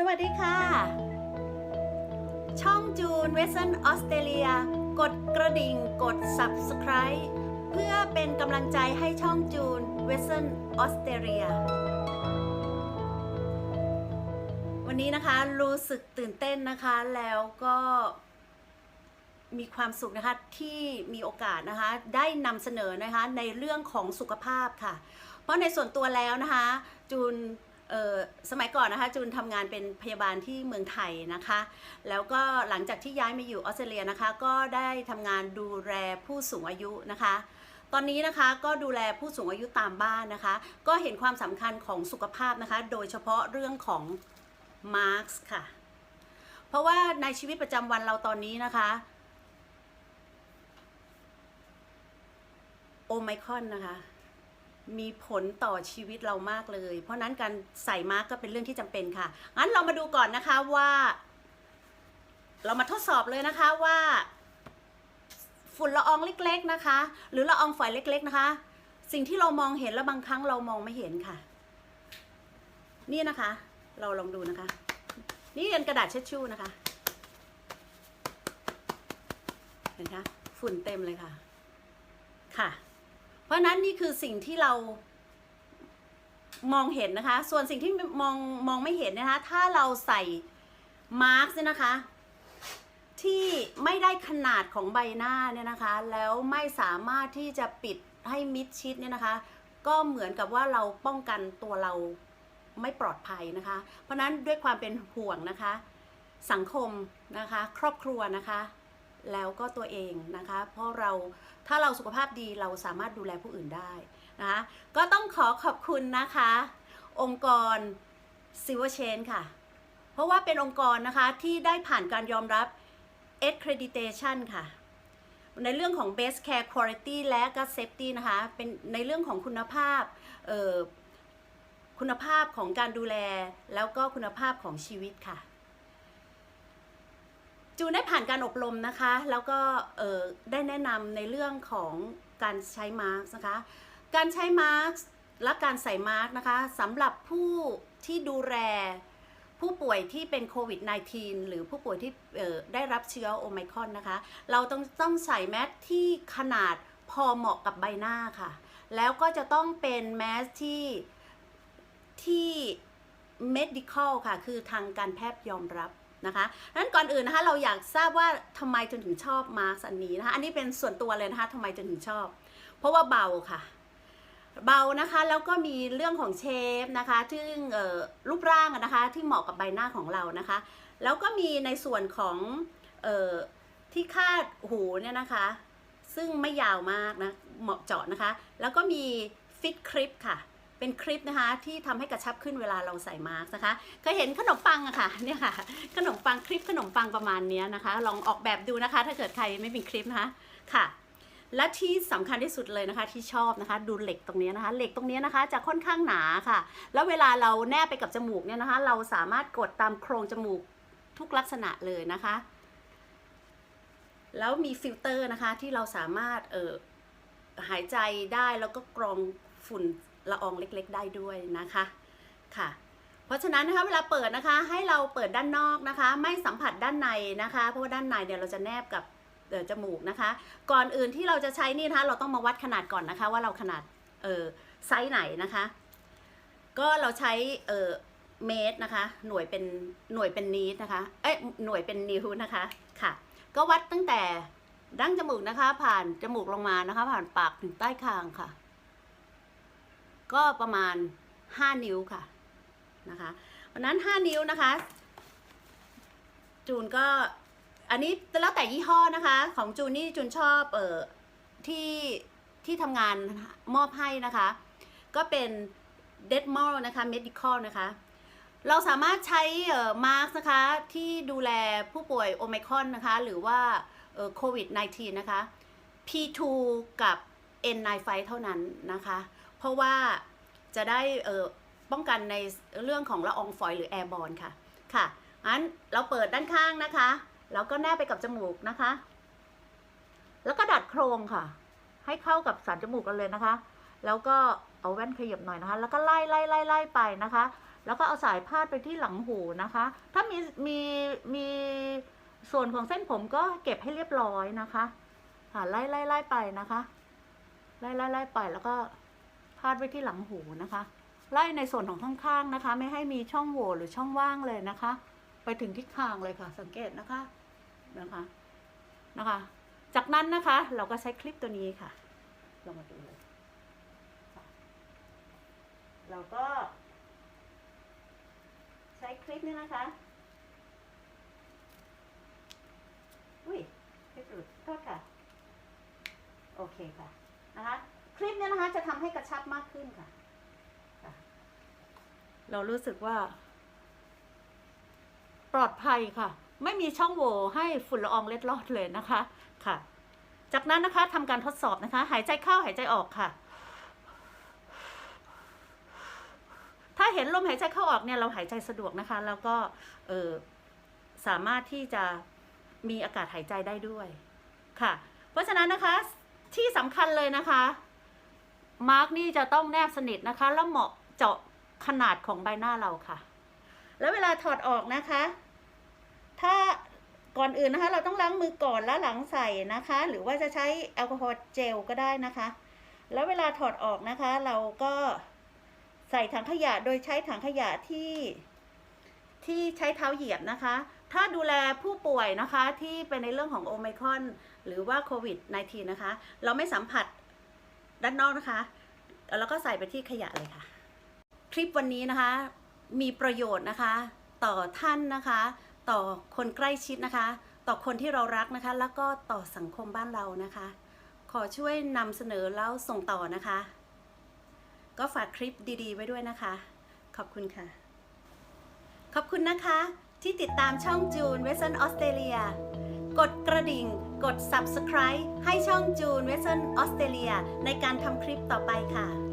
สวัสดีค่ะ ช่องจูนเวสเทิร์นออสเตรเลียกดกระดิ่งกด Subscribe เพื่อเป็นกำลังใจให้ช่องจูนเวสเทิร์นออสเตรเลียวันนี้นะคะรู้สึกตื่นเต้นนะคะแล้วก็มีความสุขนะคะที่มีโอกาสนะคะได้นำเสนอนะคะในเรื่องของสุขภาพค่ะ เพราะในส่วนตัวแล้วนะคะจูน สมัยก่อนนะคะจูนทำงานเป็นพยาบาลที่เมืองไทยนะคะ แล้วก็หลังจากที่ย้ายมาอยู่ออสเตรเลียนะคะ ก็ได้ทำงานดูแลผู้สูงอายุนะคะ ตอนนี้นะคะก็ดูแลผู้สูงอายุตามบ้านนะคะ ก็เห็นความสำคัญของสุขภาพนะคะ โดยเฉพาะเรื่องของมาร์กค่ะ เพราะว่าในชีวิตประจำวันเราตอนนี้นะคะโอไมคอนนะคะ มีผลต่อชีวิตเรามากเลย เพราะนั้นการใส่มาร์กก็เป็นเรื่องที่จำเป็นค่ะ งั้นเรามาดูก่อนนะคะว่า เรามาทดสอบเลยนะคะว่า ฝุ่นละอองเล็ก ๆนะคะ หรือละอองฝอยเล็ก ๆ นะคะ สิ่งที่เรามองเห็นแล้วบางครั้งเรามองไม่เห็นค่ะ นี่นะคะ เราลองดูนะคะ นี่เป็นกระดาษเช็ดชู่นะคะ เห็นคะ ฝุ่นเต็มเลยค่ะ ค่ะ เพราะนั้นนี่คือสิ่งที่เรามองเห็นนะคะ ส่วนสิ่งที่มองมองไม่เห็นนะคะ ถ้าเราใส่มาร์กเนี่ยนะคะ ที่ไม่ได้ขนาดของใบหน้าเนี่ยนะคะ แล้วไม่สามารถที่จะปิดให้มิดชิดเนี่ยนะคะ ก็เหมือนกับว่าเราป้องกันตัวเราไม่ปลอดภัยนะคะ เพราะนั้นด้วยความเป็นห่วงนะคะ สังคมนะคะ ครอบครัวนะคะ แล้วก็ตัวเองนะคะ เพราะเราถ้าเราสุขภาพดีเราสามารถดูแลผู้อื่นได้นะคะก็ต้องขอขอบคุณนะคะ องค์กร Silver Chain ค่ะ เพราะว่าเป็นองค์กรนะคะที่ได้ผ่านการยอมรับ accreditation ค่ะ ในเรื่องของ best care quality และก็ safety นะคะ เป็นในเรื่องของคุณภาพคุณภาพของการดูแลแล้วก็คุณภาพของชีวิตค่ะ จูนได้ผ่านการอบรมนะคะ แล้วก็ได้แนะนำในเรื่องของการใช้มาร์กนะคะ การใช้มาร์กและการใส่มาร์กนะคะสำหรับผู้ที่ดูแลผู้ป่วยที่เป็นโควิด -19 หรือผู้ป่วยที่ได้รับเชื้อโอไมครอนนะคะ เราต้องต้องใส่แมสที่ขนาดพอเหมาะกับใบหน้าค่ะ แล้วก็จะต้องเป็นแมสที่ที่ medical ค่ะ คือทางการแพทย์ยอมรับ นะคะนั้นก่อนอื่นนะคะเราอยากทราบว่าทำไมจนถึงชอบมาร์กอันนี้นะคะ อันนี้เป็นส่วนตัวเลยนะคะทำไมจนถึงชอบ เพราะว่าเบาค่ะ เบานะคะแล้วก็มีเรื่องของเชฟนะคะซึ่งรูปร่างนะคะที่เหมาะกับใบหน้าของเรานะคะ แล้วก็มีในส่วนของออที่คาดหูเนี่ยนะคะ ซึ่งไม่ยาวมากนะเหมาะเจาะนะคะ แล้วก็มีฟิตคลิปค่ะ เป็นคลิปนะคะที่ทำให้กระชับขึ้นเวลาเราใส่มาร์กนะคะเคยเห็นขนมปังอะค่ะเนี่ยค่ะ ขนมปังคลิปขนมปังประมาณนี้นะคะ ลองออกแบบดูนะคะ ถ้าเกิดใครไม่มีคลิปนะคะค่ะ และที่สำคัญที่สุดเลยนะคะ ที่ชอบนะคะ ดูเหล็กตรงนี้นะคะ เหล็กตรงนี้นะคะจะค่อนข้างหนาค่ะ แล้วเวลาเราแนบไปกับจมูกเนี่ยนะคะ เราสามารถกดตามโครงจมูกทุกลักษณะเลยนะคะ แล้วมีฟิลเตอร์นะคะที่เราสามารถเออหายใจได้แล้วก็กรองฝุ่น ละอองเล็กๆ ได้ด้วยนะคะค่ะ เพราะฉะนั้นนะคะเวลาเปิดนะคะให้เราเปิดด้านนอกนะคะ ไม่สัมผัสด้านในนะคะ เพราะว่าด้านในเนี่ยวเราจะแนบกับเจมูกนะคะ ก่อนอื่นที่เราจะใช้นี่นะคะเราต้องมาวัดขนาดก่อนนะคะ ว่าเราขนาดเออไซส์ไหนนะคะ ก็เราใช้เออเมตรนะคะ หน่วยเป็นหน่วยเป็นนีดนะคะ เอ้ยหน่วยเป็นนิ้วนะคะค่ะ ก็วัดตั้งแต่ดั้งจมูกนะคะ ผ่านจมูกลงมานะคะ ผ่านปากถึงใต้คางค่ะ ก็ประมาณ 5 นิ้วค่ะนะคะวันนั้น 5 นิ้วนะคะ จูนก็อันนี้แล้วแต่ยี่ห้อนะคะ ของจูนนี่จูนชอบเออที่ที่ทำงานมอบให้นะคะ ก็เป็น d e d m o l นะคะ medical นะคะ เราสามารถใช้เอ่อมาร์กนะคะที่ดูแลผู้ป่วยโอไมคอนนะคะ หรือว่าเอ่อโควิด -19 นะคะ P2 กับ N95 เท่านั้นนะคะ เพราะว่าจะได้เอ่อป้องกันในเรื่องของละอองฝอยหรือแอร์บอลค่ะ ค่ะงั้นเราเปิดด้านข้างนะคะ แล้วก็แนบไปกับจมูกนะคะ แล้วก็ดัดโครงค่ะ ให้เข้ากับสันจมูกกันเลยนะคะ แล้วก็เอาแว่นขยับหน่อยนะคะ แล้วก็ไล่ไล่ไล่ไล่ไปนะคะ แล้วก็เอาสายพาดไปที่หลังหูนะคะ ถ้ามีมีมีส่วนของเส้นผมก็เก็บให้เรียบร้อยนะคะ ค่ะไล่ไล่ไล่ไปนะคะ ไล่ไล่ไล่ไปแล้วก็ พาดไว้ที่หลังหูนะคะ ไล่ในส่วนของข้างๆนะคะ ไม่ให้มีช่องโหว่หรือช่องว่างเลยนะคะ ไปถึงที่คางเลยค่ะ สังเกตนะคะนะคะนะคะ จากนั้นนะคะ เราก็ใช้คลิปตัวนี้ค่ะลองมาดูเลยเราก็ ใช้คลิปนี้นะคะ อุ้ยคลิปหลุดโทษค่ะ โอเคค่ะ นะคะ คลิปเนี้นะคะจะทำให้กระชับมากขึ้นค่ะค่ะ เรารู้สึกว่า ปลอดภัยค่ะ ไม่มีช่องโหว่ให้ฝุ่นละอองเล็ดลอดเลยนะคะค่ะ จากนั้นนะคะทำการทดสอบนะคะ หายใจเข้าหายใจออกค่ะ ถ้าเห็นลมหายใจเข้าออกเนี่ยเราหายใจสะดวกนะคะ แล้วก็เออสามารถที่จะมีอากาศหายใจได้ด้วยค่ะ เพราะฉะนั้นนะคะที่สำคัญเลยนะคะ มาร์กนี่จะต้องแนบสนิทนะคะ แล้วเหมาะเจาะขนาดของใบหน้าเราค่ะ แล้วเวลาถอดออกนะคะ ถ้าก่อนอื่นนะคะ เราต้องล้างมือก่อนแล้วหลังใส่นะคะ หรือว่าจะใช้แอลกอฮอล์เจลก็ได้นะคะ แล้วเวลาถอดออกนะคะ เราก็ใส่ถังขยะโดยใช้ถังขยะที่ที่ใช้เท้าเหยียบนะคะ ถ้าดูแลผู้ป่วยนะคะที่เป็นในเรื่องของโอไมครอนหรือว่าโควิด -19 นะคะ เราไม่สัมผัส ด้านนอกนะคะ แล้วก็ใส่ไปที่ขยะเลยค่ะ คลิปวันนี้นะคะ มีประโยชน์นะคะ ต่อท่านนะคะ ต่อคนใกล้ชิดนะคะ ต่อคนที่เรารักนะคะ แล้วก็ต่อสังคมบ้านเรานะคะ ขอช่วยนำเสนอแล้วส่งต่อนะคะ ก็ฝากคลิปดีๆ ไว้ด้วยนะคะ ขอบคุณค่ะ ขอบคุณนะคะที่ติดตามช่องจูนเวสเซนออสเตรเลีย กดกระดิ่ง กด subscribe ให้ช่องจูนเวสเซนออสเตรเลียในการทำคลิปต่อไปค่ะ